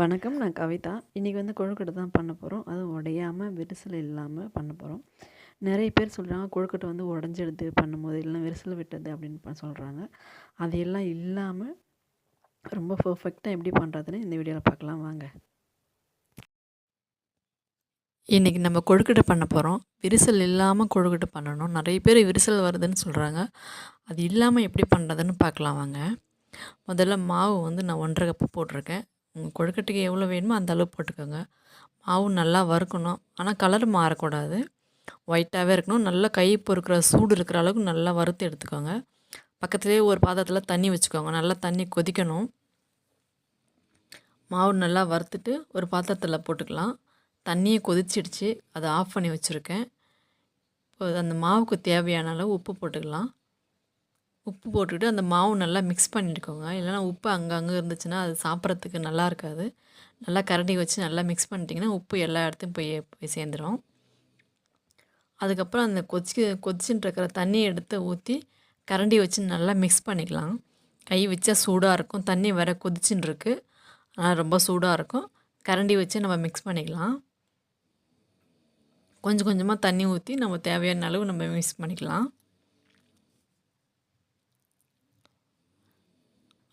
வணக்கம் நான் கவிதா. இன்றைக்கி வந்து கொழுக்கட்டை தான் பண்ண போகிறோம் அதுவும் உடையாமல் விரிசல் இல்லாமல் பண்ண போகிறோம் நிறைய பேர் சொல்கிறாங்க கொழுக்கட்டை வந்து உடஞ்சிடுது பண்ணும்போது இல்லைனா விரிசல் விட்டது அப்படின்னு சொல்கிறாங்க அது எல்லாம் இல்லாமல் ரொம்ப பர்ஃபெக்டாக எப்படி பண்ணுறதுன்னு இந்த வீடியோவில் பார்க்கலாம். வாங்க. இன்றைக்கி நம்ம கொழுக்கட்டை பண்ண போகிறோம் விரிசல் இல்லாமல் கொழுக்கட்டை பண்ணணும். நிறைய பேர் விரிசல் வருதுன்னு சொல்கிறாங்க அது இல்லாமல் எப்படி பண்ணுறதுன்னு பார்க்கலாம். வாங்க. முதல்ல மாவு வந்து நான் ஒன்றரை கப்பு போட்டிருக்கேன். கொழுக்கட்டைக்கு எவ்வளோ வேணுமோ அந்த அளவு போட்டுக்கோங்க. மாவு நல்லா வறுக்கணும். ஆனால் கலர் மாறக்கூடாது. ஒயிட்டாகவே இருக்கணும். நல்லா கை பொறுக்கிற சூடு இருக்கிற அளவுக்கு நல்லா வறுத்து எடுத்துக்கோங்க. பக்கத்துலேயே ஒரு பாத்திரத்தில் தண்ணி வச்சுக்கோங்க. நல்லா தண்ணி கொதிக்கணும். மாவு நல்லா வறுத்துட்டு ஒரு பாத்திரத்தில் போட்டுக்கலாம். தண்ணியை கொதிச்சிடுச்சு. அதை ஆஃப் பண்ணி வச்சுருக்கேன். இப்போ அந்த மாவுக்கு தேவையான அளவு உப்பு போட்டுக்கலாம். உப்பு போட்டுக்கிட்டு அந்த மாவு நல்லா மிக்ஸ் பண்ணிட்டுக்கோங்க. இல்லைனா உப்பு அங்கங்கே இருந்துச்சுன்னா அது சாப்பிட்றதுக்கு நல்லா இருக்காது. நல்லா கரண்டி வச்சு நல்லா மிக்ஸ் பண்ணிட்டிங்கன்னா உப்பு எல்லா இடத்தையும் போய் போய் சேர்ந்துடும் அதுக்கப்புறம் அந்த கொச்சி கொச்சின்னு இருக்கிற தண்ணியை எடுத்து ஊற்றி கரண்டி வச்சு நல்லா மிக்ஸ் பண்ணிக்கலாம். கை வச்சா சூடாக இருக்கும். தண்ணி வர கொதிச்சுன்னு இருக்குது ஆனால் ரொம்ப சூடாக இருக்கும். கரண்டி வச்சு நம்ம மிக்ஸ் பண்ணிக்கலாம். கொஞ்சம் கொஞ்சமாக தண்ணி ஊற்றி நம்ம தேவையான அளவு நம்ம மிக்ஸ் பண்ணிக்கலாம்.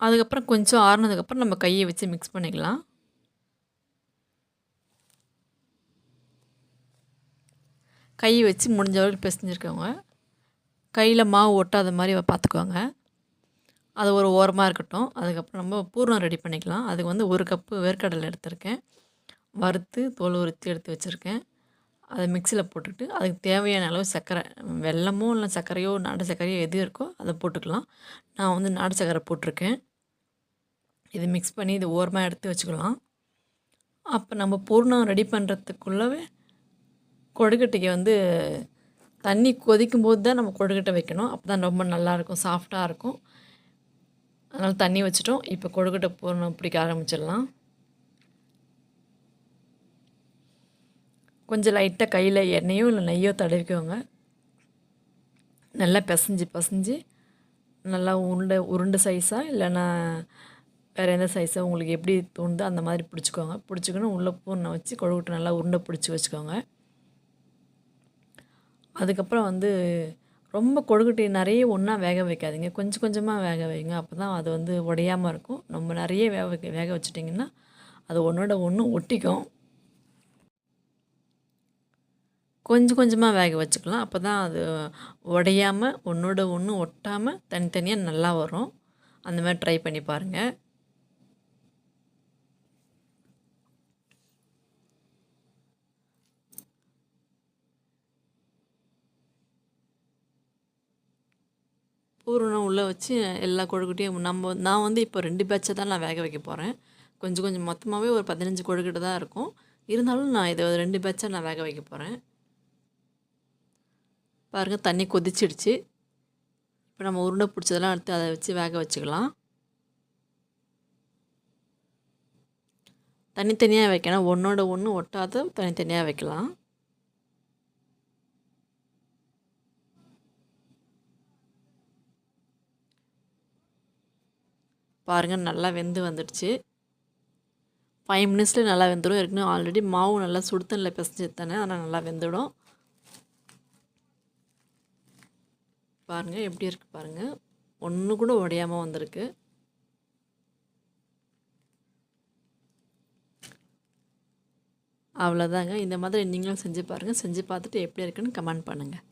அதுக்கப்புறம் கொஞ்சம் ஆறுனதுக்கப்புறம் நம்ம கையை வச்சு மிக்ஸ் பண்ணிக்கலாம். கையை வச்சு முடிஞ்ச அளவுக்கு பிசைஞ்சிருக்கவங்க. கையில் மாவு ஒட்டாத மாதிரி பார்த்துக்குவாங்க அது ஒரு ஓரமாக இருக்கட்டும். அதுக்கப்புறம் நம்ம பூர்ணம் ரெடி பண்ணிக்கலாம். அதுக்கு வந்து ஒரு கப்பு வேர்க்கடலை எடுத்திருக்கேன். வறுத்து தோல் உரித்து எடுத்து வச்சுருக்கேன். அதை மிக்சியில் போட்டுட்டு அதுக்கு தேவையான அளவு சர்க்கரை வெல்லமோ இல்லை சர்க்கரையோ நாட்டு சர்க்கரையோ எது இருக்கோ அதை போட்டுக்கலாம். நான் வந்து நாட்டு சர்க்கரை போட்டிருக்கேன். இது மிக்ஸ் பண்ணி இது ஓரமாக எடுத்து வச்சுக்கலாம். அப்போ நம்ம பூர்ணம் ரெடி பண்ணுறதுக்குள்ளவே கொழுக்கட்டைக்கு வந்து தண்ணி கொதிக்கும் போது தான் நம்ம கொழுக்கட்டை வைக்கணும். அப்போ தான் ரொம்ப நல்லாயிருக்கும் சாஃப்டாக இருக்கும். அதனால் தண்ணி வச்சுட்டோம். இப்போ கொழுக்கட்டை பூர்ணம் பிடிக்க ஆரம்பிச்சிடலாம். கொஞ்சம் லைட்டாக கையில் எண்ணெயோ இல்லை நெய்யோ தடவிக்கோங்க. நல்லா பிசைஞ்சு பிசைஞ்சு நல்லா உருண்டை உருண்டை சைஸாக இல்லைன்னா வேறு எந்த சைஸை உங்களுக்கு எப்படி தோணுதோ அந்த மாதிரி பிடிச்சிக்கோங்க. பிடிச்சிக்கணும் உள்ளே பூனை வச்சு கொழுக்கட்டை நல்லா உருண்டை பிடிச்சி வச்சுக்கோங்க. அதுக்கப்புறம் வந்து ரொம்ப கொழுக்கட்டை நிறைய ஒன்றா வேக வைக்காதீங்க. கொஞ்சம் கொஞ்சமாக வேக வைங்க. அப்போ தான் அது வந்து உடையாமல் இருக்கும். நம்ம நிறைய வேக வைக்க வேக வச்சிட்டிங்கன்னா அது ஒன்றோட ஒன்று ஒட்டிக்கும். கொஞ்சம் கொஞ்சமாக வேக வச்சுக்கலாம். அப்போ தான் அது உடையாமல் ஒன்றோட ஒன்று ஒட்டாமல் தனித்தனியாக நல்லா வரும். அந்த மாதிரி ட்ரை பண்ணி பாருங்கள் பூரணம் உள்ளே வச்சு எல்லா கொழுக்கட்டையும் நம்ம நான் வந்து இப்போ ரெண்டு பேட்சை தான் நான் வேக வைக்க போகிறேன் கொஞ்சம் கொஞ்சம் மொத்தமாகவே ஒரு பதினஞ்சு கொழுக்கட்டை தான் இருக்கும். இருந்தாலும் நான் இதை ரெண்டு பேட்சை நான் வேக வைக்க போகிறேன் பாருங்கள் தண்ணி கொதிச்சிடுச்சு. இப்போ நம்ம உருண்டை பிடிச்சதெல்லாம் எடுத்து அதை வச்சு வேக வச்சுக்கலாம். தனித்தனியாக வைக்கணும் ஒன்றோட ஒன்று ஒட்டாத தனித்தனியாக வைக்கலாம். பாருங்கள் நல்லா வெந்து வந்துடுச்சு. ஃபைவ் மினிட்ஸில் நல்லா வெந்துடும். ஏற்கனவே ஆல்ரெடி மாவு நல்லா சுடுத்தனில் பிசைஞ்சு தானே ஆனால் நல்லா வெந்துடும். பாருங்கள் எப்படி இருக்குது பாருங்கள் ஒன்று கூட உடையாமல் வந்திருக்கு. அவ்வளோதாங்க இந்த மாதிரி நீங்களும் செஞ்சு பாருங்கள் செஞ்சு பார்த்துட்டு எப்படி இருக்குன்னு கமெண்ட் பண்ணுங்கள்